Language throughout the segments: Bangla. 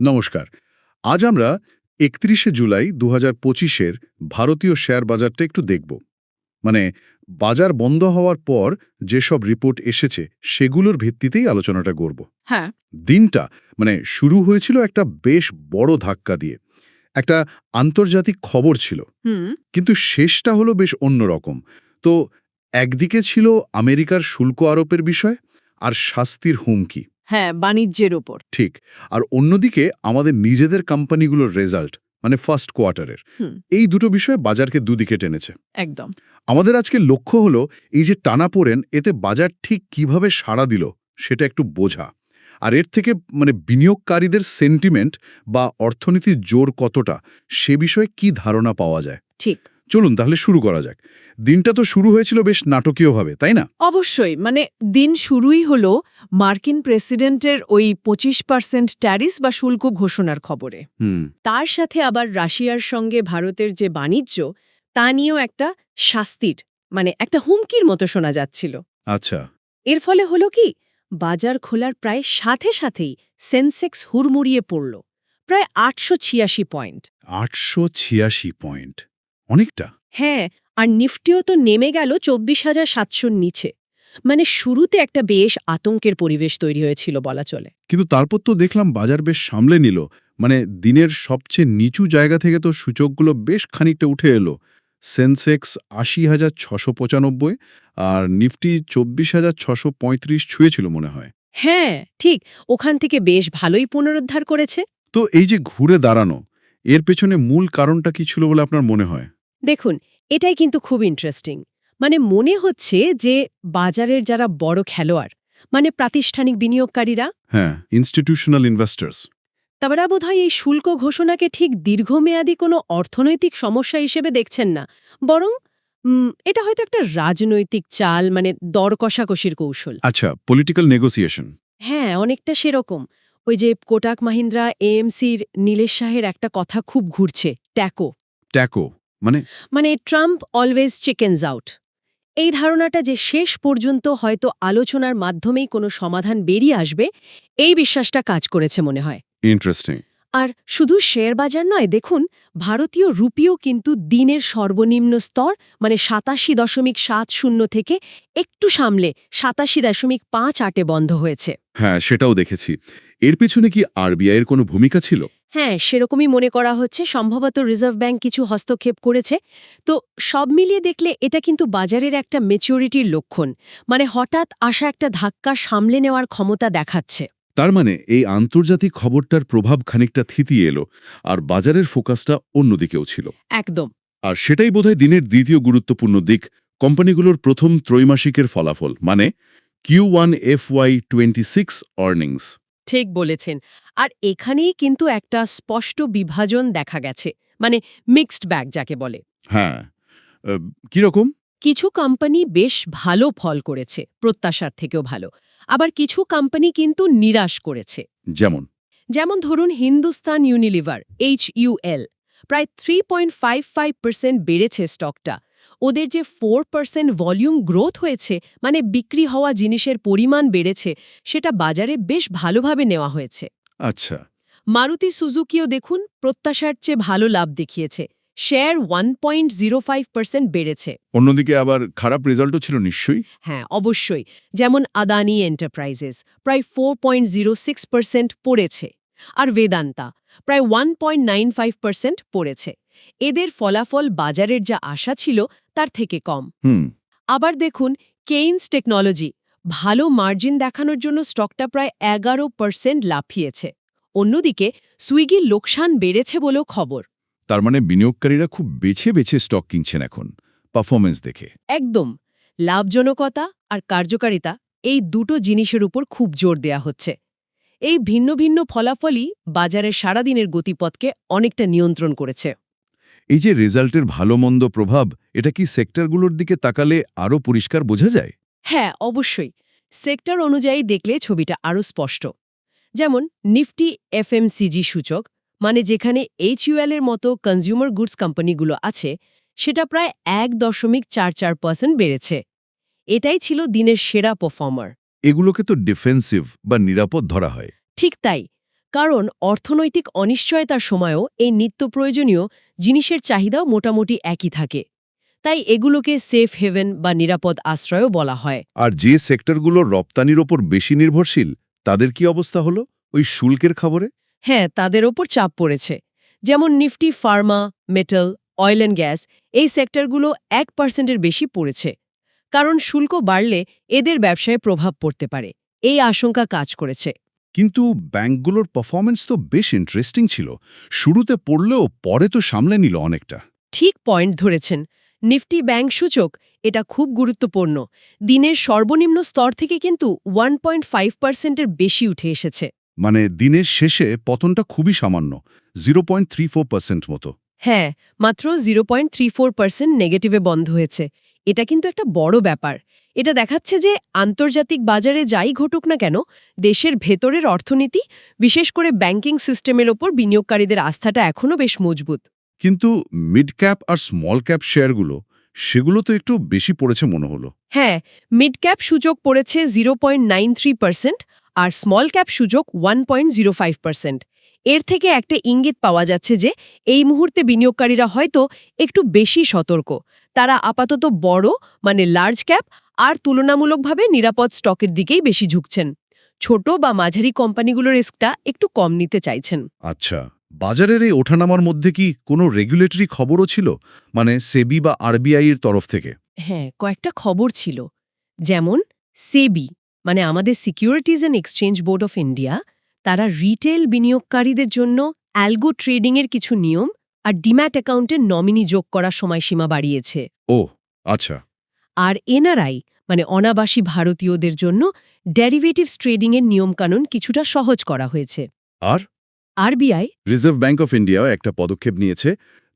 নমস্কার। আজ আমরা একত্রিশে জুলাই দু হাজার পঁচিশের ভারতীয় শেয়ার বাজারটা একটু দেখব। মানে বাজার বন্ধ হওয়ার পর যেসব রিপোর্ট এসেছে সেগুলোর ভিত্তিতেই আলোচনাটা করব। হ্যাঁ। দিনটা মানে শুরু হয়েছিল একটা বেশ বড় ধাক্কা দিয়ে। একটা আন্তর্জাতিক খবর ছিল। কিন্তু শেষটা হলো বেশ অন্যরকম তো একদিকে ছিল আমেরিকার শুল্ক আরোপের বিষয় আর শাস্তির হুমকি। হ্যাঁ বাণিজ্যের ওপর ঠিক। আর অন্যদিকে আমাদের নিজেদের কোম্পানিগুলোর রেজাল্ট মানে ফার্স্ট কোয়ার্টারের এই দুটো বিষয় বাজারকে দুদিকে টেনেছে। একদম। আমাদের আজকে লক্ষ্য হলো এই যে টানা পড়েন এতে বাজার ঠিক কীভাবে সাড়া দিল সেটা একটু বোঝা। আর এর থেকে মানে বিনিয়োগকারীদের সেন্টিমেন্ট বা অর্থনীতির জোর কতটা সে বিষয়ে কি ধারণা পাওয়া যায়? ঠিক। চলুন তাহলে শুরু করা যাক। দিনটা তো শুরু হয়েছিল বেশ নাটকীয়ভাবে তাই না? অবশ্যই মানে দিন শুরুই হলো মার্কিন প্রেসিডেন্টের ওই পঁচিশ পার্সেন্ট ট্যারিস বা শুল্ক ঘোষণার খবরে। হুম। তার সাথে আবার রাশিয়ার সঙ্গে ভারতের যে বাণিজ্য তা নিয়েও একটা শাস্তির মানে একটা হুমকির মতো শোনা যাচ্ছিল। আচ্ছা। এর ফলে হলো কি? বাজার খোলার প্রায় সাথে সাথেই সেন্সেক্স হুড়মুড়িয়ে পড়ল প্রায় আটশো ছিয়াশি পয়েন্ট। আটশো ছিয়াশি পয়েন্ট। অনেকটা। হ্যাঁ আর নিফটিও তো নেমে গেল চব্বিশ হাজার সাতশোর নিচে। মানে শুরুতে একটা বেশ আতঙ্কের পরিবেশ তৈরি হয়েছিল বলা চলে। কিন্তু তারপর তো দেখলাম বাজার বেশ সামলে নিল। মানে দিনের সবচেয়ে নিচু জায়গা থেকে তো সূচকগুলো বেশ খানিকটা উঠে এলো। সেন্সেক্স আশি হাজার ছশো পঁচানব্বই আর নিফটি চব্বিশ হাজার ছশো পঁয়ত্রিশ ছুঁয়েছিল মনে হয়। হ্যাঁ ঠিক ওখান থেকে বেশ ভালোই পুনরুদ্ধার করেছে। তো এই যে ঘুরে দাঁড়ানো এর পেছনে মূল কারণটা কি ছিল বলে আপনার মনে হয়? দেখুন এটাই কিন্তু খুব ইন্টারেস্টিং মানে মনে হচ্ছে যে বাজারের যারা বড় খেলোয়াড় মানে প্রাতিষ্ঠানিক বিনিয়োগকারীরা হ্যাঁ ইনস্টিটিউশনাল ইনভেস্টার্স তারা বোধহয় এই শুল্ক ঘোষণাকে ঠিক দীর্ঘমেয়াদী কোনো অর্থনৈতিক সমস্যা হিসেবে দেখছেন না। বরং এটা হয়তো একটা রাজনৈতিক চাল মানে দর কষাকষির কৌশল। আচ্ছা পলিটিক্যাল নেগোসিয়েশন হ্যাঁ অনেকটা সেরকম। ওই যে কোটাক মাহিন্দ্রা এএমসির নীলেশ শাহের একটা কথা খুব ঘুরছে ট্যাকো। ট্যাকো। মানে? মানে ট্রাম্প অলওয়েজ চিকেনস আউট। এই ধারণাটা যে শেষ পর্যন্ত হয়তো আলোচনার মাধ্যমেই কোনো সমাধান বেরিয়ে আসবে এই বিশ্বাসটা কাজ করেছে মনে হয়। ইন্টারেস্টিং। আর শুধু শেয়ার বাজার নয় দেখুন ভারতীয় রুপিও কিন্তু দিনের সর্বনিম্ন স্তর মানে সাতাশি দশমিক সাত শূন্য থেকে একটু সামলে সাতাশি দশমিক পাঁচ আটে বন্ধ হয়েছে। হ্যাঁ সেটাও দেখেছি। এর পিছনে কি আরবিআইয়ের কোনো ভূমিকা ছিল? হ্যাঁ সেরকমই মনে করা হচ্ছে। সম্ভবত রিজার্ভ ব্যাংক কিছু হস্তক্ষেপ করেছে। তো সব মিলিয়ে দেখলে এটা কিন্তু বাজারের একটা মেচিউরিটির লক্ষণ। মানে হঠাৎ আসা একটা ধাক্কা সামলে নেওয়ার ক্ষমতা দেখাচ্ছে। তার মানে এই আন্তর্জাতিক খবরটার প্রভাব খানিকটা থিতিয়ে এলো আর বাজারের ফোকাসটা অন্যদিকেও ছিল। একদম। আর সেটাই বোধহয় দিনের দ্বিতীয় গুরুত্বপূর্ণ দিক কোম্পানিগুলোর প্রথম ত্রৈমাসিকের ফলাফল মানে Q one F Y twenty six earnings ঠিক বলেছেন। আর এখানেই কিন্তু একটা স্পষ্ট বিভাজন দেখা গেছে মানে মিক্সড ব্যাগ যাকে বলে। হ্যাঁ কীরকম কিছু কোম্পানি বেশ ভালো ফল করেছে প্রত্যাশার থেকেও ভালো। আবার কিছু কোম্পানি কিন্তু নিরাশ করেছে। যেমন? যেমন ধরুন হিন্দুস্তান ইউনিলিভার এইচ ইউএল প্রায় three point five five percent বেড়েছে স্টকটা ওদের যে ফোর পার্সেন্ট ভলিউম গ্রোথ হয়েছে মানে বিক্রি হওয়া জিনিসের পরিমাণ বেড়েছে সেটা বাজারে বেশ ভালোভাবে নেওয়া হয়েছে। আচ্ছা। মারুতি সুজুকিও দেখুন প্রত্যাশার চেয়ে ভালো লাভ দেখিয়েছে। Share one point zero five percent বেড়েছে। অন্যদিকে আবার খারাপ রেজাল্টও ছিল নিশ্চয়ই? হ্যাঁ অবশ্যই। যেমন আদানি এন্টারপ্রাইজেস প্রায় four point zero six percent পড়েছে। আর বেদান্তা প্রায় one point nine five percent পড়েছে। এদের ফলাফল বাজারের যা আশা ছিল তার থেকে কম। হুম। আবার দেখুন কেইন্স টেকনোলজি ভালো মার্জিন দেখানোর জন্য স্টকটা প্রায় এগারো পার্সেন্ট লাফিয়েছে। অন্যদিকে সুইগির লোকসান বেড়েছে বলেও খবর। তার মানে বিনিয়োগকারীরা খুব বেছে বেছে স্টক কিনছেন এখন পারফরমেন্স দেখে। একদম। লাভজনকতা আর কার্যকারিতা এই দুটো জিনিসের উপর খুব জোর দেয়া হচ্ছে। এই ভিন্ন ভিন্ন ফলাফলই বাজারের সারাদিনের গতিপথকে অনেকটা নিয়ন্ত্রণ করেছে। এই যে রেজাল্টের ভালো মন্দ প্রভাব এটা কি সেক্টরগুলোর দিকে তাকালে আরও পরিষ্কার বোঝা যায়? হ্যাঁ অবশ্যই। সেক্টর অনুযায়ী দেখলে ছবিটা আরও স্পষ্ট। যেমন নিফটি এফএমসিজি সূচক মানে যেখানে এইচইউএল এর মতো কনজিউমার গুডস কোম্পানিগুলো আছে সেটা প্রায় এক দশমিক চার চার পার্সেন্ট বেড়েছে। এটাই ছিল দিনের সেরা পারফর্মার। এগুলোকে তো ডিফেন্সিভ বা নিরাপদ ধরা হয়। ঠিক তাই। কারণ অর্থনৈতিক অনিশ্চয়তার সময়ও এই নিত্য প্রয়োজনীয় জিনিসের চাহিদাও মোটামুটি একই থাকে। তাই এগুলোকে সেফ হেভেন বা নিরাপদ আশ্রয়ও বলা হয়। আর যে সেক্টরগুলো রপ্তানির ওপর বেশি নির্ভরশীল তাদের কি অবস্থা হলো? ওই শুল্কের খবরে? হ্যাঁ তাদের ওপর চাপ পড়েছে। যেমন Nifty pharma metal oil and gas এই সেক্টরগুলো এক পার্সেন্টের বেশি পড়েছে। কারণ শুল্ক বাড়লে এদের ব্যবসায় প্রভাব পড়তে পারে। এই আশঙ্কা কাজ করেছে। কিন্তু ব্যাংকগুলোর পারফরমেন্স তো বেশ ইন্টারেস্টিং ছিল। শুরুতে পড়লেও পরে তো সামলে নিল অনেকটা। ঠিক পয়েন্ট ধরেছেন। নিফটি ব্যাংক সূচক এটা খুব গুরুত্বপূর্ণ। দিনের সর্বনিম্ন স্তর থেকে কিন্তু ওয়ান পয়েন্ট ফাইভ পার্সেন্টের বেশি উঠে এসেছে। মানে দিনের শেষে পতনটা খুবই সামান্য zero point three four percent মতো। হ্যাঁ মাত্র zero point three four percent নেগেটিভে বন্ধ হয়েছে। এটা কিন্তু একটা বড় ব্যাপার। এটা দেখাচ্ছে যে আন্তর্জাতিক বাজারে যাই ঘটুক না কেন দেশের ভেতরের অর্থনীতি বিশেষ করে ব্যাংকিং সিস্টেমের ওপর বিনিয়োগকারীদের আস্থাটা এখনও বেশ মজবুত। কিন্তু মিড ক্যাপ আর স্মল ক্যাপ শেয়ারগুলো সেগুলো তো একটু বেশি পড়েছে মনে হলো। হ্যাঁ মিড ক্যাপ সূচক পড়েছে zero point nine three percent আর স্মল ক্যাপ সূচক one point zero five percent. এর থেকে একটা ইঙ্গিত পাওয়া যাচ্ছে যে এই মুহূর্তে বিনিয়োগকারীরা হয়তো একটু বেশি সতর্ক। তারা আপাতত বড় মানে লার্জ ক্যাপ আর তুলনামূলকভাবে নিরাপদ স্টকের দিকেই বেশি ঝুঁকছেন। ছোট বা মাঝারি কোম্পানিগুলোর রিস্কটা একটু কম নিতে চাইছেন। আচ্ছা বাজারের এই ওঠানামার মধ্যে কি কোনো রেগুলেটরি খবরও ছিল? মানে সেবি বা আরবিআই এর তরফ থেকে? হ্যাঁ কয়েকটা খবর ছিল। যেমন সেবি মানে আমাদের securities and exchange board of India তারা রিটেল বিনিয়োগকারীদের জন্য অ্যালগো ট্রেডিংয়ের কিছু নিয়ম আর ডিম্যাট অ্যাকাউন্টে নমিনি যোগ করার সময়সীমা বাড়িয়েছে। ও আচ্ছা। আর এনআরআই মানে অনাবাসী ভারতীয়দের জন্য ডেরিভেটিভস ট্রেডিংয়ের নিয়মকানুন কিছুটা সহজ করা হয়েছে। আর? আরবিআই রিজার্ভ ব্যাংক অফ ইন্ডিয়াও একটা পদক্ষেপ নিয়েছে।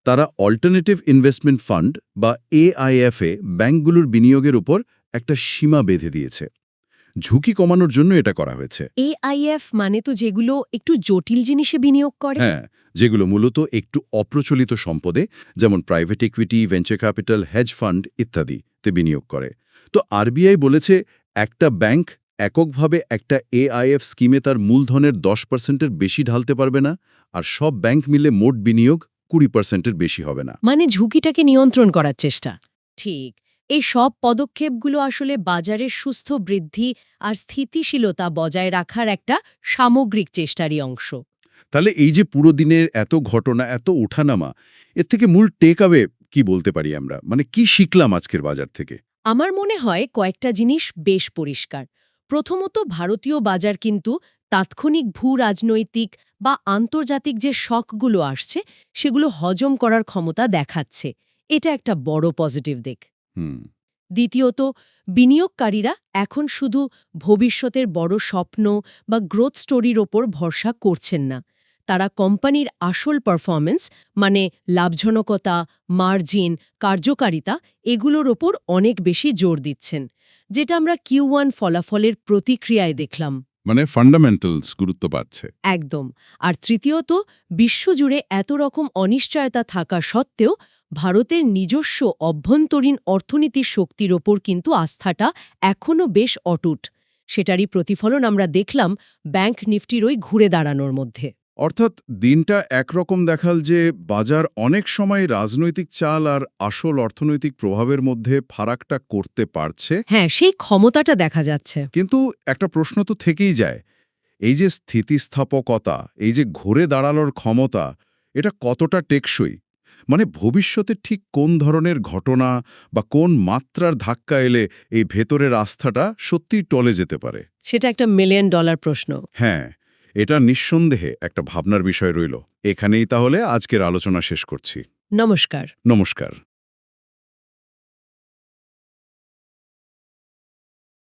তারা অল্টারনেটিভ ইনভেস্টমেন্ট ফান্ড বা এআইএফএ ব্যাংকগুলোর বিনিয়োগের উপর একটা সীমা বেঁধে দিয়েছে। ঝুঁকি কমানোর জন্য এটা করা হয়েছে। এআইএফ মানে তো যেগুলো একটু জটিল জিনিসে বিনিয়োগ করে। হ্যাঁ যেগুলো মূলত একটু অপ্রচলিত সম্পদে যেমন private equity venture capital hedge fund ইত্যাদিতে বিনিয়োগ করে। তো আরবিআই বলেছে একটা ব্যাংক এককভাবে একটা এআইএফ স্কিমে তার মূলধনের দশ পার্সেন্টের বেশি ঢালতে পারবে না আর সব ব্যাংক মিলে মোট বিনিয়োগ কুড়ি পার্সেন্টের বেশি হবে না। মানে ঝুঁকিটাকে নিয়ন্ত্রণ করার চেষ্টা। ঠিক। এই সব পদক্ষেপগুলো আসলে বাজারের সুস্থ বৃদ্ধি আর স্থিতিশীলতা বজায় রাখার একটা সামগ্রিক চেষ্টারই অংশ। তাহলে এই যে পুরো দিনের এত ঘটনা এত ওঠানামা এর থেকে মূল টেক আওয়ে কি বলতে পারি আমরা? মানে কি শিখলাম আজকের বাজার থেকে? আমার মনে হয় কয়েকটা জিনিস বেশ পরিষ্কার। প্রথমত ভারতীয় বাজার কিন্তু তাৎক্ষণিক ভূ রাজনৈতিক বা আন্তর্জাতিক যে শকগুলো আসছে সেগুলো হজম করার ক্ষমতা দেখাচ্ছে। এটা একটা বড় পজিটিভ দিক। দ্বিতীয়ত বিনিয়োগকারীরা এখন শুধু ভবিষ্যতের বড় স্বপ্ন বা গ্রোথ স্টোরির ওপর ভরসা করছেন না। তারা কোম্পানির আসল পারফরমেন্স মানে লাভজনকতা মার্জিন কার্যকারিতা এগুলোর ওপর অনেক বেশি জোর দিচ্ছেন যেটা আমরা কিউ ওয়ান ফলাফলের প্রতিক্রিয়ায় দেখলাম। মানে ফান্ডামেন্টালস গুরুত্ব পাচ্ছে। একদম। আর তৃতীয়ত বিশ্বজুড়ে এত রকম অনিশ্চয়তা থাকা সত্ত্বেও ভারতের নিজস্ব অভ্যন্তরীণ অর্থনীতির শক্তির ওপর কিন্তু আস্থাটা এখনও বেশ অটুট। সেটারই প্রতিফলন আমরা দেখলাম ব্যাংক নিফটির ওই ঘুরে দাঁড়ানোর মধ্যে। অর্থাৎ দিনটা একরকম দেখাল যে বাজার অনেক সময় রাজনৈতিক চাল আর আসল অর্থনৈতিক প্রভাবের মধ্যে ফারাকটা করতে পারছে। হ্যাঁ সেই ক্ষমতাটা দেখা যাচ্ছে। কিন্তু একটা প্রশ্ন তো থেকেই যায় এই যে স্থিতিস্থাপকতা এই যে ঘুরে দাঁড়ানোর ক্ষমতা এটা কতটা টেকসই? মানে ভবিষ্যতে ঠিক কোন ধরনের ঘটনা বা কোন মাত্রার ধাক্কা এলে এই ভেতরের আস্থাটা সত্যিই টলে যেতে পারে? সেটা একটা মিলিয়ন ডলার প্রশ্ন। হ্যাঁ এটা নিঃসন্দেহে একটা ভাবনার বিষয় রইল। এখানেই তাহলে আজকের আলোচনা শেষ করছি। নমস্কার। নমস্কার।